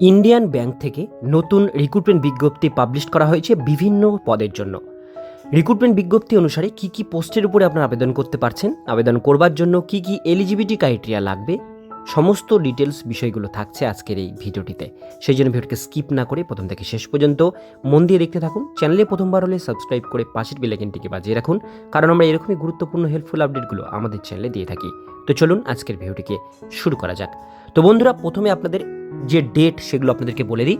Indian bank থেকে নতুন recruitment বিজ্ঞপ্তি পাবলিশ করা হয়েছে বিভিন্ন পদের জন্য। রিক্রুটমেন্ট বিজ্ঞপ্তি অনুসারে কি কি পোস্টের উপরে আপনারা আবেদন করতে পারছেন, আবেদন করবার জন্য কি কি এলিজিবিলিটি ক্রাইটেরিয়া লাগবে, সমস্ত ডিটেলস বিষয়গুলো থাকছে আজকের এই ভিডিওটিতে। সেই জন্য ভিডিওটিকে স্কিপ না করে প্রথম থেকে শেষ পর্যন্ত মন দিয়ে দেখতে থাকুন। চ্যানেলে প্রথমবার হলে সাবস্ক্রাইব করে পাশের বেলাইকেনটিকে বাজিয়ে রাখুন, কারণ আমরা এরকমই গুরুত্বপূর্ণ হেল্পফুল আপডেটগুলো আমাদের চ্যানেলে দিয়ে থাকি। তো চলুন আজকের ভিডিওটিকে শুরু করা যাক। তো বন্ধুরা, প্রথমে আপনাদের যে ডেট সেগুলো আপনাদেরকে বলে দিই।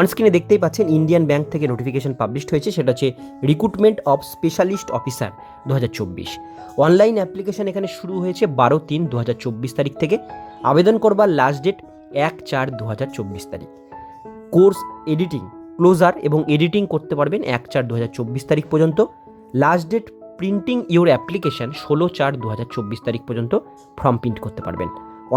অনস্ক্রিনে দেখতেই পাচ্ছেন ইন্ডিয়ান ব্যাংক থেকে নোটিফিকেশন পাবলিশড হয়েছে, সেটা হচ্ছে রিক্রুটমেন্ট অফ স্পেশালিস্ট অফিসার দু হাজার চব্বিশ। অনলাইন অ্যাপ্লিকেশন এখানে শুরু হয়েছে বারো তিন দু তারিখ থেকে। আবেদন করবার লাস্ট ডেট এক চার দু তারিখ। কোর্স এডিটিং ক্লোজার এবং এডিটিং করতে পারবেন এক চার দু তারিখ পর্যন্ত। Last date printing your application ষোলো চার দু তারিখ পর্যন্ত ফর্ম প্রিন্ট করতে পারবেন।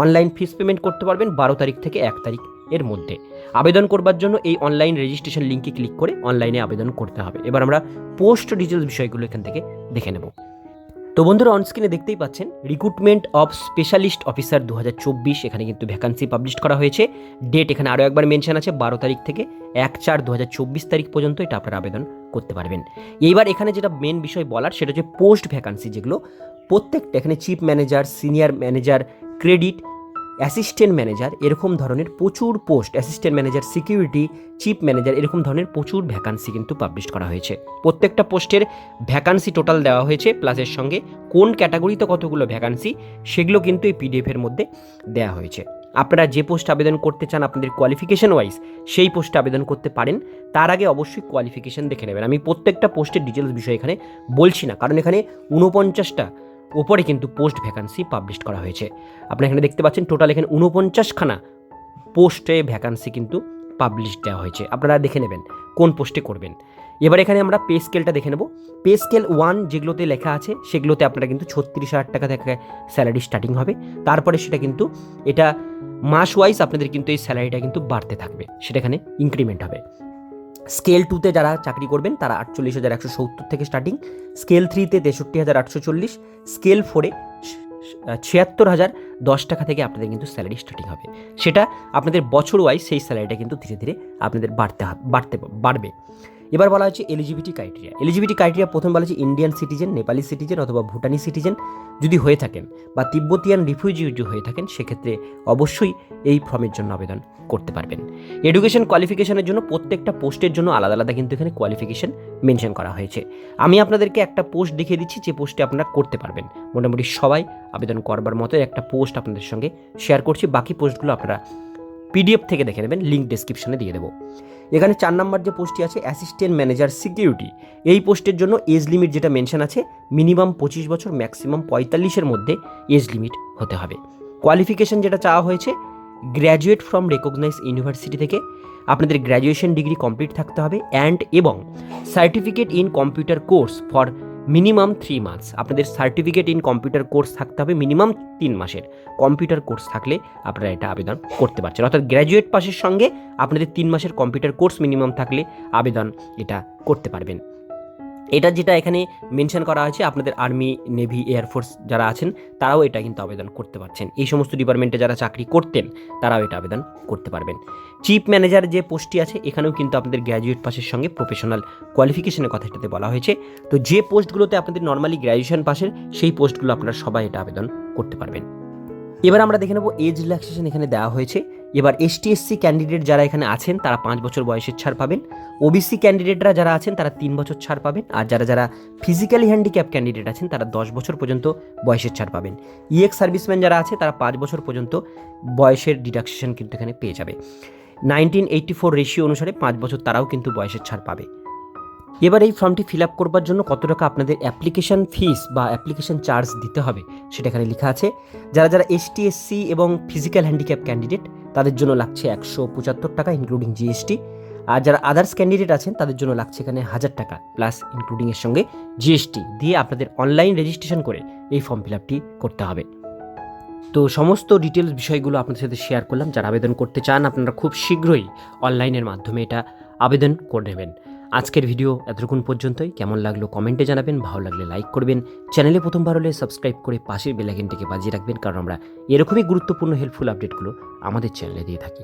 অনলাইন ফিস পেমেন্ট করতে পারবেন বারো তারিখ থেকে এক তারিখ এর মধ্যে। আবেদন করবার জন্য এই অনলাইন রেজিস্ট্রেশন লিঙ্কে ক্লিক করে অনলাইনে আবেদন করতে হবে। এবার আমরা পোস্ট ডিটেলস বিষয়গুলো এখান থেকে দেখে নেব। তো বন্ধুরা অনস্ক্রিনে দেখতেই পাচ্ছেন রিক্রুটমেন্ট অফ স্পেশালিস্ট অফিসার দু হাজার চব্বিশ, এখানে কিন্তু ভ্যাকান্সি পাবলিশ করা হয়েছে। ডেট এখানে আরও একবার মেনশন আছে, বারো তারিখ থেকে এক চার দু তারিখ পর্যন্ত এটা আপনারা আবেদন করতে পারবেন। এইবার এখানে যেটা মেন বিষয় বলার, সেটা হচ্ছে পোস্ট ভ্যাকান্সি যেগুলো। প্রত্যেকটা এখানে chief manager senior manager credit, assistant manager এরকম ধরনের প্রচুর post, assistant manager, security, chief manager এরকম ধরনের প্রচুর ভ্যাকান্সি কিন্তু পাবলিশ করা হয়েছে। প্রত্যেকটা পোস্টের ভ্যাকান্সি টোটাল দেওয়া হয়েছে প্লাসের সঙ্গে কোন ক্যাটাগরিতে কতগুলো ভ্যাকান্সি সেগুলো কিন্তু এই পিডিএফের মধ্যে দেওয়া হয়েছে। আপনারা যে পোস্ট আবেদন করতে চান আপনাদের কোয়ালিফিকেশন ওয়াইজ সেই পোস্টে আবেদন করতে পারেন। তার আগে অবশ্যই কোয়ালিফিকেশন দেখে নেবেন। আমি প্রত্যেকটা পোস্টের ডিটেলস বিষয় এখানে বলছি না, কারণ এখানে ঊনপঞ্চাশটা ওপরে কিন্তু পোস্ট ভ্যাকান্সি পাবলিশ করা হয়েছে। আপনারা এখানে দেখতে পাচ্ছেন টোটাল এখানে ঊনপঞ্চাশখানা পোস্টে ভ্যাকান্সি কিন্তু পাবলিশ দেওয়া হয়েছে। আপনারা দেখে নেবেন কোন পোস্টে করবেন। এবার এখানে আমরা পে স্কেলটা দেখে নেব। পে স্কেল ওয়ান যেগুলোতে লেখা আছে, সেগুলোতে আপনারা কিন্তু ছত্রিশ হাজার টাকা থেকে স্যালারি স্টার্টিং হবে। তারপরে সেটা কিন্তু এটা মাস ওয়াইজ আপনাদের কিন্তু এই স্যালারিটা কিন্তু বাড়তে থাকবে। সেটা এখানে ইনক্রিমেন্ট হবে। স্কেল টুতে যারা চাকরি করবেন, তারা আটচল্লিশ হাজার একশো সত্তর থেকে স্টার্টিং স্কেল থ্রিতে তেষট্টি হাজার আটশো চল্লিশ স্কেল ফোরে ছিয়াত্তর হাজার দশ টাকা থেকে আপনাদের কিন্তু স্যালারি স্টার্টিং হবে। সেটা আপনাদের বছর ওয়াইজ সেই স্যালারিটা কিন্তু ধীরে ধীরে আপনাদের বাড়তে বাড়তে, বাড়বে। এবার বলা হচ্ছে এলিজিবিলিটি ক্রাইটেরিয়া। এলিজিবিলিটি ক্রাইটেরিয়া প্রথম বলা হচ্ছে ইন্ডিয়ান সিটিজেন, নেপালি সিটিজেন অথবা ভুটানি সিটিজেন যদি হয়ে থাকেন বা তিব্বতিয়ান রিফিউজি যদি হয়ে থাকেন, সেক্ষেত্রে অবশ্যই এই ফর্মের জন্য আবেদন করতে পারবেন। এডুকেশন কোয়ালিফিকেশনের জন্য প্রত্যেকটা পোস্টের জন্য আলাদা আলাদা কিন্তু এখানে কোয়ালিফিকেশন মেনশন করা হয়েছে। আমি আপনাদেরকে একটা পোস্ট দেখিয়ে দিচ্ছি, যে পোস্টে আপনারা করতে পারবেন। মোটামুটি সবাই আবেদন করবার মতো একটা পোস্ট আপনাদের সঙ্গে শেয়ার করছি। বাকি পোস্টগুলো আপনারা পিডিএফ থেকে দেখে নেবেন লিঙ্ক ডেসক্রিপশনে দিয়ে দেবো। এখানে চার নাম্বার যে পোস্টটি আছে অ্যাসিস্ট্যান্ট ম্যানেজার সিকিউরিটি এই পোস্টের জন্য এজ লিমিট যেটা মেনশন আছে মিনিমাম পঁচিশ বছর ম্যাক্সিমাম পঁয়তাল্লিশের মধ্যে এজ লিমিট হতে হবে। কোয়ালিফিকেশান যেটা চাওয়া হয়েছে গ্র্যাজুয়েট ফ্রম রেকগনাইজ ইউনিভার্সিটি থেকে। আপনাদের গ্র্যাজুয়েশন ডিগ্রি কমপ্লিট থাকতে হবে অ্যান্ড এবং certificate in computer course for minimum three months আপনাদের সার্টিফিকেট ইন কম্পিউটার কোর্স থাকতে হবে মিনিমাম তিন মাসের। কম্পিউটার কোর্স থাকলে আপনারা এটা আবেদন করতে পারছেন। অর্থাৎ গ্র্যাজুয়েট পাসের সঙ্গে আপনাদের তিন মাসের কম্পিউটার কোর্স মিনিমাম থাকলে আবেদন এটা করতে পারবেন। এটা যেটা এখানে মেনশন করা হয়েছে, আপনাদের আর্মি নেভি এয়ারফোর্স যারা আছেন, তারাও এটা কিন্তু আবেদন করতে পারছেন। এই সমস্ত ডিপার্টমেন্টে যারা চাকরি করতেন, তারাও এটা আবেদন করতে পারবেন। চিফ ম্যানেজার যে পোস্টটি আছে, এখানেও কিন্তু আপনাদের গ্র্যাজুয়েট পাসের সঙ্গে প্রফেশনাল কোয়ালিফিকেশনের কথা এটাতে বলা হয়েছে। তো যে পোস্টগুলোতে আপনাদের নর্মালি গ্র্যাজুয়েশন পাসের সেই পোস্টগুলো আপনারা সবাই এটা আবেদন করতে পারবেন। এবার আমরা দেখে নেব এজ রিল্যাক্সেশন এখানে দেওয়া হয়েছে। এবার এসটি এসসি ক্যান্ডিডেট যারা এখানে আছেন, তারা পাঁচ বছর বয়সের ছাড় পাবেন। ওবিসি ক্যান্ডিডেটরা যারা আছেন, তারা তিন বছর ছাড় পাবেন। আর যারা যারা ফিজিক্যালি হ্যান্ডিক্যাপ ক্যান্ডিডেট আছেন, তারা দশ বছর পর্যন্ত বয়সের ছাড় পাবেন। ইএক্স সার্ভিসম্যান যারা আছে, তারা পাঁচ বছর পর্যন্ত বয়সের ডিডাকশন কিন্তু এখানে পেয়ে যাবে। নাইনটিন এইটটি ফোর রেশিও অনুসারে পাঁচ বছর তারাও কিন্তু বয়সের ছাড় পাবে। এবার এই ফর্মটি ফিল আপ করবার জন্য কত টাকা আপনাদের অ্যাপ্লিকেশন ফিস বা অ্যাপ্লিকেশন চার্জ দিতে হবে সেটা এখানে লেখা আছে। যারা যারা এসটি এসসি এবং ফিজিক্যাল হ্যান্ডিক্যাপ ক্যান্ডিডেট তাদের জন্য লাগছে একশো পঁচাত্তর টাকা ইনক্লুডিং জিএসটি আর যারা আদার্স ক্যান্ডিডেট আছেন, তাদের জন্য লাগছে এখানে হাজার টাকা প্লাস ইনক্লুডিং এর সঙ্গে জিএসটি দিয়ে আপনাদের অনলাইন রেজিস্ট্রেশন করে এই ফর্ম ফিল আপটি করতে হবে। তো সমস্ত ডিটেলস বিষয়গুলো আপনাদের সাথে শেয়ার করলাম। যারা আবেদন করতে চান, আপনারা খুব শীঘ্রই অনলাইনের মাধ্যমে এটা আবেদন করে নেবেন। আজকের ভিডিও এতক্ষণ পর্যন্তই। কেমন লাগল কমেন্টে জানাবেন, ভালো লাগলে লাইক করবেন। চ্যানেলে প্রথমবার হলে সাবস্ক্রাইব করে পাশের বেলাইকেনটিকে বাজিয়ে রাখবেন, কারণ আমরা এরকমই গুরুত্বপূর্ণ হেল্পফুল আপডেটগুলো আমাদের চ্যানেলে দিয়ে থাকি।